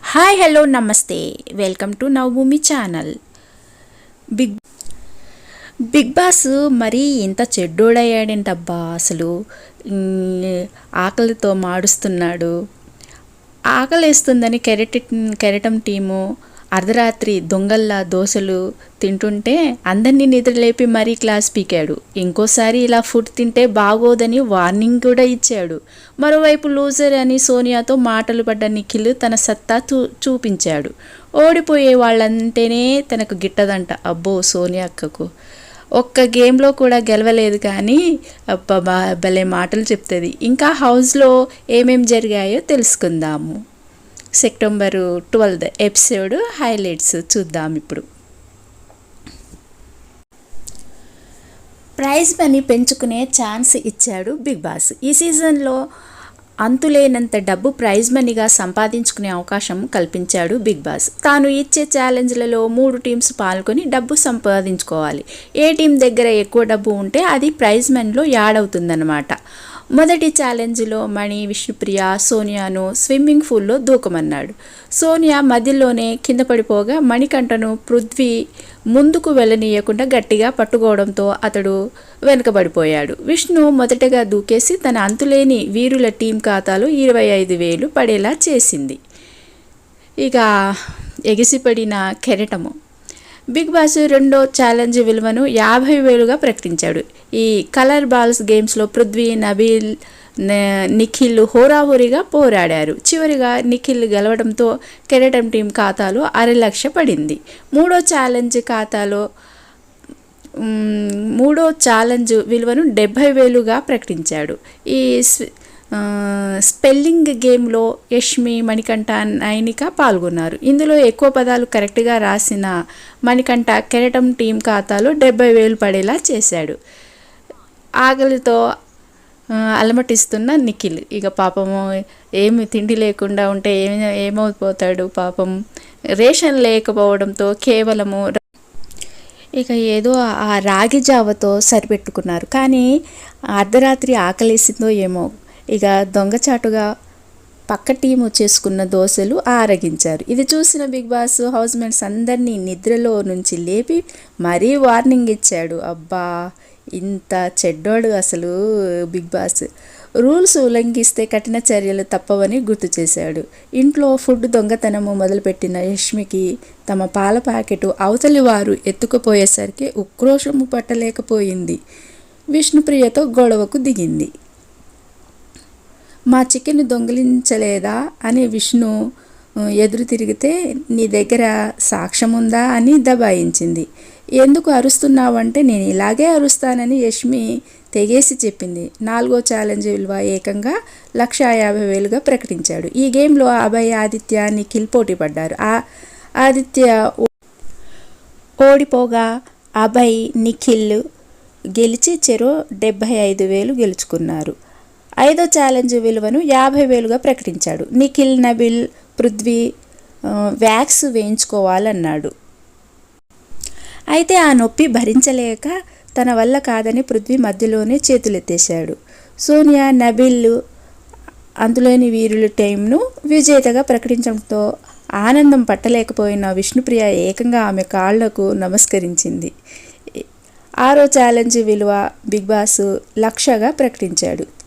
Hi hello నమస్తే welcome to Navabhoomi channel big Bigg Boss మరీ ఇంత చెడ్డోడయ్యాడేంటబ్బా అసలు. ఆకలితో మాడుస్తున్నాడు. ఆకలేస్తుందని కెరటి కెరటం టీము అర్ధరాత్రి దొంగల్లా దోశలు తింటుంటే అందరినీ నిద్రలేపి మరీ క్లాస్ పీకాడు. ఇంకోసారి ఇలా ఫుడ్ తింటే బాగోదని వార్నింగ్ కూడా ఇచ్చాడు. మరోవైపు లూజర్ అని సోనియాతో మాటలు పడ్డ నిఖిల్ తన సత్తా చూ చూపించాడు. ఓడిపోయే వాళ్ళంటేనే తనకు గిట్టదంట అబ్బో సోనియా అక్కకు. ఒక్క గేమ్లో కూడా గెలవలేదు కానీ అబ్బా భలే మాటలు చెప్తుంది. ఇంకా హౌస్లో ఏమేం జరిగాయో తెలుసుకుందాము. సెప్టెంబర్ ట్వెల్త్ ఎపిసోడ్ హైలైట్స్ చూద్దాం ఇప్పుడు. ప్రైజ్ మనీ పెంచుకునే ఛాన్స్ ఇచ్చాడు బిగ్ బాస్. ఈ సీజన్లో అంతులేనంత డబ్బు ప్రైజ్ మనీగా సంపాదించుకునే అవకాశం కల్పించాడు బిగ్ బాస్. తాను ఇచ్చే ఛాలెంజ్లలో మూడు టీమ్స్ పాల్గొని డబ్బు సంపాదించుకోవాలి. ఏ టీం దగ్గర ఎక్కువ డబ్బు ఉంటే అది ప్రైజ్ మనీలో యాడ్ అవుతుందన్నమాట. మొదటి ఛాలెంజ్లో మణి విష్ణుప్రియ సోనియాను స్విమ్మింగ్ పూల్లో దూకమన్నాడు. సోనియా మధ్యలోనే కింద పడిపోగా మణికంఠను పృథ్వీ ముందుకు వెళ్ళనీయకుండా గట్టిగా పట్టుకోవడంతో అతడు వెనుకబడిపోయాడు. విష్ణు మొదటగా దూకేసి తన అంతులేని వీరుల టీం ఖాతాలో ఇరవై ఐదు వేలు పడేలా చేసింది. ఇక ఎగిసిపడిన కెరటము. బిగ్ బాస్ రెండో ఛాలెంజ్ విలువను యాభై వేలుగా ప్రకటించాడు. ఈ కలర్ బాల్స్ గేమ్స్లో పృథ్వీ నబీల్ నిఖిల్ హోరాహోరీగా పోరాడారు. చివరిగా నిఖిల్ గెలవడంతో కెరటం టీం ఖాతాలో అరలక్ష పడింది. మూడో ఛాలెంజ్ ఖాతాలో మూడో ఛాలెంజ్ విలువను డెబ్భై వేలుగా ప్రకటించాడు. ఈ స్పెల్లింగ్ గేమ్లో యష్మి మణికంఠ నైనిక పాల్గొన్నారు. ఇందులో ఎక్కువ పదాలు కరెక్ట్గా రాసిన మణికంఠ కెరటం టీం ఖాతాలో డెబ్బై వేలు పడేలా చేశాడు. ఆకలితో అలమటిస్తున్న నిఖిల్. ఇక పాపము ఏమి తిండి లేకుండా ఉంటే ఏమి ఏమైపోతాడు పాపం? రేషన్ లేకపోవడంతో కేవలము ఇక ఏదో ఆ రాగి జావతో సరిపెట్టుకున్నారు. కానీ అర్ధరాత్రి ఆకలేసిందో ఏమో. ఇక దొంగచాటుగా పక్క టీము చేసుకున్న దోశలు ఆరగించారు. ఇది చూసిన బిగ్ బాస్ హౌస్ మేట్స్ అందరినీ నిద్రలో నుంచి లేపి మరీ వార్నింగ్ ఇచ్చాడు. అబ్బా ఇంత చెడ్డోడు అసలు బిగ్ బాస్. రూల్స్ ఉల్లంఘిస్తే కఠిన చర్యలు తప్పవని గుర్తు చేశాడు. ఇంట్లో ఫుడ్ దొంగతనము మొదలుపెట్టిన యష్మికి తమ పాల ప్యాకెట్ అవతలి వారు ఎత్తుకుపోయేసరికి ఉక్రోషము పట్టలేకపోయింది. విష్ణుప్రియతో గొడవకు దిగింది. మా చికెన్ దొంగిలించలేదా అని విష్ణు ఎదురు తిరిగితే నీ దగ్గర సాక్ష్యం ఉందా అని దబాయించింది. ఎందుకు అరుస్తున్నావంటే నేను ఇలాగే అరుస్తానని యష్మి తెగేసి చెప్పింది. నాలుగో ఛాలెంజ్ విలువ ఏకంగా లక్ష యాభై వేలుగా ప్రకటించాడు. ఈ గేమ్లో అభయ్ ఆదిత్య నిఖిల్ పోటీ పడ్డారు. ఆ ఆదిత్య ఓడిపోగా అభయ్ నిఖిల్ గెలిచి చెరో డెబ్భై ఐదు వేలు గెలుచుకున్నారు. ఐదో ఛాలెంజ్ విలువను యాభై వేలుగా ప్రకటించాడు. నిఖిల్ నబిల్ పృథ్వీ వ్యాక్స్ వేయించుకోవాలన్నాడు. అయితే ఆ నొప్పి భరించలేక తన వల్ల కాదని పృథ్వీ మధ్యలోనే చేతులెత్తేశాడు. సోనియా నబిల్ అందులోని వీరుల టైంను విజేతగా ప్రకటించడంతో ఆనందం పట్టలేకపోయిన విష్ణుప్రియ ఏకంగా ఆమె కాళ్ళకు నమస్కరించింది. ఆరో ఛాలెంజ్ విలువ బిగ్ బాస్ లక్షగా ప్రకటించాడు.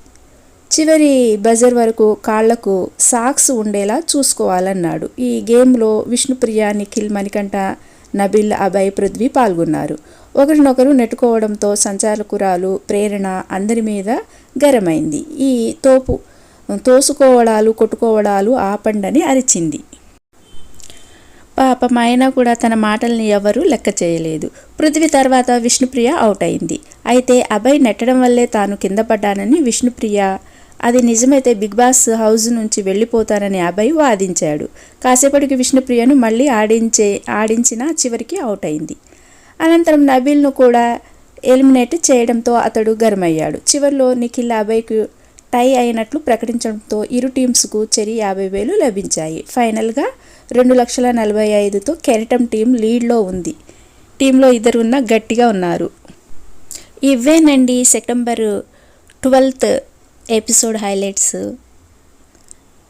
చివరి బజర్ వరకు కాళ్ళకు సాక్స్ ఉండేలా చూసుకోవాలన్నాడు. ఈ గేమ్లో విష్ణుప్రియ నిఖిల్ మణికంఠ నబిల్ అభయ్ పృథ్వీ పాల్గొన్నారు. ఒకరినొకరు నెట్టుకోవడంతో సంచారకురాలు ప్రేరణ అందరి మీద గరమైంది. ఈ తోపు తోసుకోవడాలు కొట్టుకోవడాలు ఆపండని అరిచింది. పాపం అయినా కూడా తన మాటల్ని ఎవరూ లెక్క చేయలేదు. పృథ్వీ తర్వాత విష్ణుప్రియ అవుట్ అయింది. అయితే అభయ్ నెట్టడం వల్లే తాను కింద పడ్డానని విష్ణుప్రియ అది నిజమైతే బిగ్ బాస్ హౌస్ నుంచి వెళ్ళిపోతానని అభయ్ వాదించాడు. కాసేపటికి విష్ణుప్రియను మళ్ళీ ఆడించే ఆడించిన చివరికి అవుట్ అయింది. అనంతరం నబీల్ను కూడా ఎలిమినేట్ చేయడంతో అతడు గర్మయ్యాడు చివరిలో నిఖిల్ అభయ్కు టై అయినట్లు ప్రకటించడంతో ఇరు టీమ్స్కు చెరి యాభై వేలు లభించాయి. ఫైనల్గా రెండు లక్షల నలభై ఐదుతో కెరటం టీం లీడ్లో ఉంది. టీంలో ఇద్దరు ఉన్న గట్టిగా ఉన్నారు. ఇవేనండి సెప్టెంబర్ ట్వెల్త్ ఎపిసోడ్ హైలైట్స్.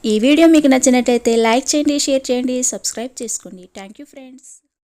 ఈ వీడియో మీకు నచ్చినట్టయితే లైక్ చేయండి షేర్ చేయండి సబ్స్క్రైబ్ చేసుకోండి. Thank you friends.